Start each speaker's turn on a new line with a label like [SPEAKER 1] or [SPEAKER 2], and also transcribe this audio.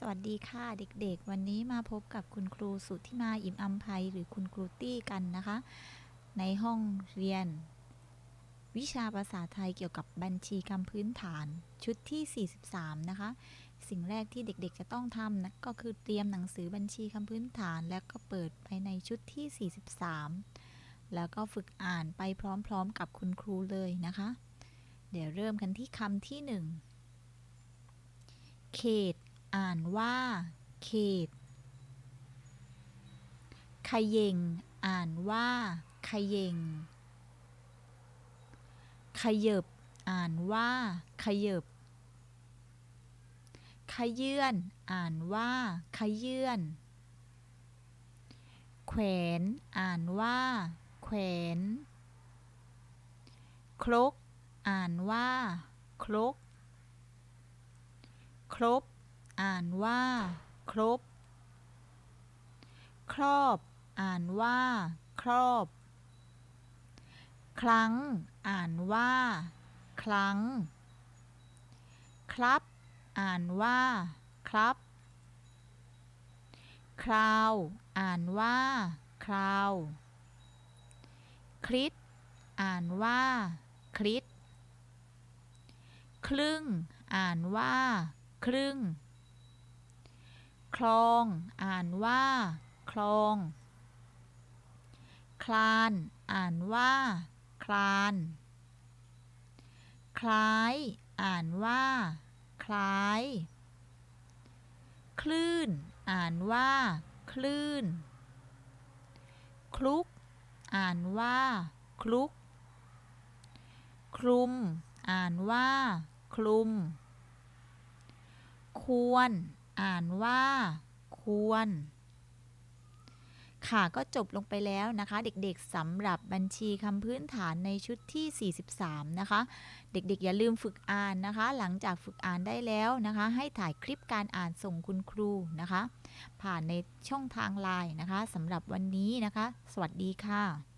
[SPEAKER 1] สวัสดีค่ะเด็กๆ วันนี้มาพบกับคุณครูสุทธิมาอิมอัมภัยหรือคุณครูตี้กันนะคะ ในห้องเรียน วิชาภาษาไทยเกี่ยวกับบัญชีคำพื้นฐานชุดที่ 43 นะคะ สิ่งแรกที่เด็กๆจะต้องทำนะก็คือเตรียมหนังสือบัญชีคำพื้นฐาน แล้วก็เปิดไปในชุดที่ 43 แล้วก็ฝึกอ่านไปพร้อมๆกับคุณครูเลยนะคะ เดี๋ยวเริ่มกันที่คำที่หนึ่งเขต อ่านว่า เขตขยเยงอ่านว่าขยเยงขยบ อ่านว่าขยบขยื่น อ่านว่าขยื่นแขวน อ่านว่า แขวน ครก อ่านว่า ครก ครบ อ่านว่า ครบ ครอบ อ่านว่า ครอบ ครั้ง อ่านว่า ครั้ง ครับ อ่านว่า ครับ คราว อ่านว่า คราวคริสอ่านว่าคริสครึ่ง อ่านว่า ครึ่ง คลอง อ่านว่า คลอง คลาน อ่านว่า คลาน คล้าย อ่านว่า คล้าย คลื่น อ่านว่า คลื่น คลุก อ่านว่า คลุก คลุม อ่านว่า คลุม ควร อ่านว่า ควร ค่ะก็จบลงไปแล้วนะคะ เด็กๆสำหรับบัญชีคำพื้นฐานในชุดที่ 43 นะคะ เด็กๆ อย่าลืมฝึกอ่านนะคะ หลังจากฝึกอ่านได้แล้วนะคะ ให้ถ่ายคลิปการอ่านส่งคุณครูนะคะ ผ่านในช่องทางไลน์นะคะสำหรับวันนี้นะคะ สวัสดีค่ะ